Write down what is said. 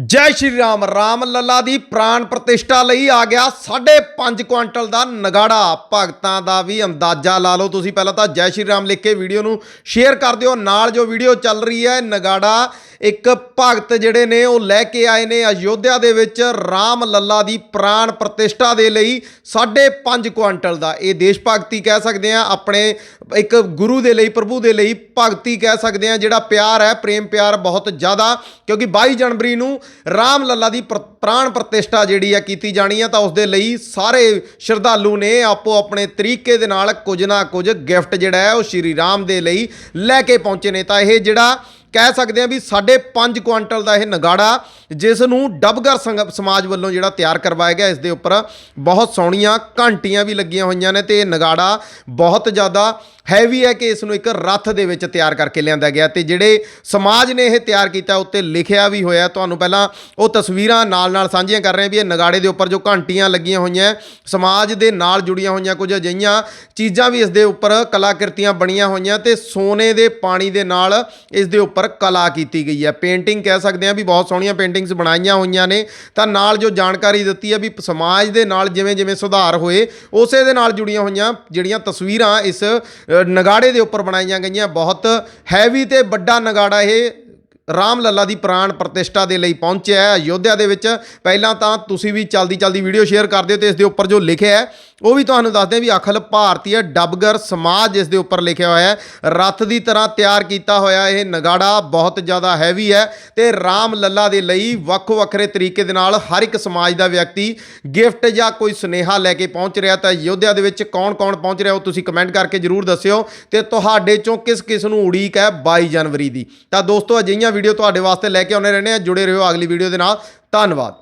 ਜੈ ਸ਼੍ਰੀ ਰਾਮ ਰਾਮ ਲੱਲਾ ਦੀ ਪ੍ਰਾਣ ਪ੍ਰਤਿਸ਼ਠਾ ਲਈ ਆ ਗਿਆ 5.5 ਕੁਇੰਟਲ ਦਾ ਨਗਾੜਾ। ਭਗਤਾਂ ਦਾ ਵੀ ਅੰਦਾਜ਼ਾ ਲਾ ਲਓ ਤੁਸੀਂ। ਪਹਿਲਾਂ ਤਾਂ ਜੈ ਸ਼੍ਰੀ ਰਾਮ ਲਿਖ ਕੇ ਵੀਡੀਓ ਨੂੰ ਸ਼ੇਅਰ ਕਰ ਦਿਓ। ਨਾਲ ਜੋ ਵੀਡੀਓ ਚੱਲ ਰਹੀ ਹੈ, ਨਗਾੜਾ ਇੱਕ ਭਗਤ ਜਿਹੜੇ ਨੇ ਉਹ ਲੈ ਕੇ ਆਏ ਨੇ ਅਯੋਧਿਆ ਦੇ ਵਿੱਚ ਰਾਮ ਲੱਲਾ ਦੀ ਪ੍ਰਾਣ ਪ੍ਰਤਿਸ਼ਠਾ ਦੇ ਲਈ 5.5 ਕੁਆਂਟਲ ਦਾ। ਇਹ ਦੇਸ਼ ਭਗਤੀ ਕਹਿ ਸਕਦੇ ਆ ਆਪਣੇ ਇੱਕ ਗੁਰੂ ਦੇ ਲਈ, ਪ੍ਰਭੂ ਦੇ ਲਈ ਭਗਤੀ ਕਹਿ ਸਕਦੇ ਆ ਜਿਹੜਾ ਪਿਆਰ ਹੈ, ਪ੍ਰੇਮ ਪਿਆਰ ਬਹੁਤ ਜ਼ਿਆਦਾ, ਕਿਉਂਕਿ 22 ਜਨਵਰੀ ਨੂੰ ਰਾਮ ਲੱਲਾ ਦੀ ਪ੍ਰਾਣ ਪ੍ਰਤਿਸ਼ਠਾ ਜਿਹੜੀ ਆ ਕੀਤੀ ਜਾਣੀ ਆ ਤਾਂ ਉਸ ਦੇ ਲਈ ਸਾਰੇ ਸ਼ਰਧਾਲੂ ਨੇ ਆਪੋ ਆਪਣੇ ਤਰੀਕੇ ਦੇ ਨਾਲ ਕੁਝ ਨਾ ਕੁਝ ਗਿਫਟ ਜਿਹੜਾ ਹੈ, ਉਹ ਸ਼੍ਰੀ ਰਾਮ ਦੇ ਲਈ ਲੈ ਕੇ ਪਹੁੰਚੇ ਨੇ। ਤਾਂ ਇਹ ਜਿਹੜਾ ਕਹਿ ਸਕਦੇ ਆ ਵੀ 5.5 ਕੁਆਂਟਲ ਦਾ ਇਹ ਨਗਾੜਾ ਜਿਸ ਨੂੰ ਡਬਗਰ ਸੰਗ- ਸਮਾਜ ਵੱਲੋਂ ਜਿਹੜਾ ਤਿਆਰ ਕਰਵਾਇਆ ਗਿਆ, ਇਸ ਦੇ ਉੱਪਰ ਬਹੁਤ ਸੋਹਣੀਆਂ ਘੰਟੀਆਂ ਵੀ ਲੱਗੀਆਂ ਹੋਈਆਂ ਨੇ ਤੇ ਇਹ ਨਗਾੜਾ ਬਹੁਤ ਜ਼ਿਆਦਾ ਹੈਵੀ ਹੈ ਕਿ ਇਸ ਨੂੰ ਇੱਕ ਰੱਥ ਦੇ ਵਿੱਚ ਤਿਆਰ ਕਰਕੇ ਲਿਆਂਦਾ ਗਿਆ ਤੇ ਜਿਹੜੇ ਸਮਾਜ ਨੇ ਇਹ ਤਿਆਰ ਕੀਤਾ, ਉੱਤੇ ਲਿਖਿਆ ਵੀ ਹੋਇਆ। ਤੁਹਾਨੂੰ ਪਹਿਲਾਂ ਉਹ ਤਸਵੀਰਾਂ ਨਾਲ-ਨਾਲ ਸਾਂਝੀਆਂ ਕਰ ਰਹੇ ਹਾਂ ਵੀ ਇਹ ਨਗਾੜੇ ਦੇ ਉੱਪਰ ਜੋ ਘੰਟੀਆਂ ਲੱਗੀਆਂ ਹੋਈਆਂ, ਸਮਾਜ ਦੇ ਨਾਲ ਜੁੜੀਆਂ ਹੋਈਆਂ ਕੁਝ ਅਜਿਹੀਆਂ ਚੀਜ਼ਾਂ ਵੀ ਇਸ ਦੇ ਉੱਪਰ ਕਲਾਕ੍ਰਿਤੀਆਂ ਬਣੀਆਂ ਹੋਈਆਂ ਤੇ ਸੋਨੇ ਦੇ ਪਾਣੀ ਦੇ ਨਾਲ ਇਸ ਦੇ ਉੱਪਰ ਕਲਾ ਕੀਤੀ ਗਈ ਹੈ। ਪੇਂਟਿੰਗ ਕਹਿ ਸਕਦੇ ਹਾਂ ਵੀ ਬਹੁਤ ਸੋਹਣੀਆਂ ਪੇਂਟਿੰਗਸ ਬਣਾਈਆਂ ਹੋਈਆਂ ਨੇ। ਤਾਂ ਨਾਲ ਜੋ ਜਾਣਕਾਰੀ ਦਿੱਤੀ ਹੈ ਵੀ ਸਮਾਜ ਦੇ ਨਾਲ ਜਿਵੇਂ ਜਿਵੇਂ ਸੁਧਾਰ ਹੋਏ, ਉਸੇ ਦੇ ਨਾਲ ਜੁੜੀਆਂ ਹੋਈਆਂ ਜਿਹੜੀਆਂ ਤਸਵੀਰਾਂ ਇਸ ਨਗਾੜੇ ਦੇ ਉੱਪਰ ਬਣਾਈਆਂ ਗਈਆਂ। ਬਹੁਤ ਹੈਵੀ ਤੇ ਵੱਡਾ ਨਗਾੜਾ ਇਹ ਰਾਮ ਲੱਲਾ ਦੀ ਪ੍ਰਾਣ ਪ੍ਰਤਿਸ਼ਠਾ ਦੇ ਲਈ ਪਹੁੰਚਿਆ ਹੈ। ਅਯੋਧਿਆ ਦੇ ਵਿੱਚ ਪਹਿਲਾਂ ਤਾਂ ਤੁਸੀਂ ਵੀ ਚਲਦੀ ਚਲਦੀ ਵੀਡੀਓ ਸ਼ੇਅਰ ਕਰ ਦਿਓ ਤੇ ਇਸ ਦੇ ਉੱਪਰ ਜੋ ਲਿਖਿਆ ਹੈ ਉਹ ਵੀ ਤੁਹਾਨੂੰ ਦੱਸਦੇ ਵੀ ਅਖਲ ਭਾਰਤੀ ਡਬਗਰ ਸਮਾਜ ਜਿਸ ਦੇ ਉੱਪਰ ਲਿਖਿਆ ਹੋਇਆ ਹੈ। ਰੱਥ ਦੀ ਤਰ੍ਹਾਂ ਤਿਆਰ ਕੀਤਾ ਹੋਇਆ ਇਹ ਨਗਾੜਾ ਬਹੁਤ ਜ਼ਿਆਦਾ ਹੈਵੀ ਹੈ ਤੇ ਰਾਮ ਲੱਲਾ ਦੇ ਲਈ ਵੱਖੋ ਵੱਖਰੇ ਤਰੀਕੇ ਦੇ ਨਾਲ ਹਰ ਇੱਕ ਸਮਾਜ ਦਾ ਵਿਅਕਤੀ ਗਿਫਟ ਜਾਂ ਕੋਈ ਸੁਨੇਹਾ ਲੈ ਕੇ ਪਹੁੰਚ ਰਿਹਾ ਤਾਂ ਅਯੋਧਿਆ ਦੇ ਵਿੱਚ ਕੌਣ-ਕੌਣ ਪਹੁੰਚ ਰਿਹਾ ਉਹ ਤੁਸੀਂ ਕਮੈਂਟ ਕਰਕੇ ਜਰੂਰ ਦੱਸਿਓ ਤੇ ਤੁਹਾਡੇ ਚੋਂ ਕਿਸ ਕਿਸ ਨੂੰ ਉਡੀਕ ਹੈ 22 ਜਨਵਰੀ ਦੀ। ਤਾਂ ਦੋਸਤੋ, ਅਜਿਹੀਆਂ ਵੀਡੀਓ ਤੁਹਾਡੇ ਵਾਸਤੇ ਲੈ ਕੇ ਆਉਣੇ ਰਹਿਣੇ ਆ ਜੁੜੇ ਰਹੋ ਅਗਲੀ ਵੀਡੀਓ ਦੇ ਨਾਲ। ਧੰਨਵਾਦ।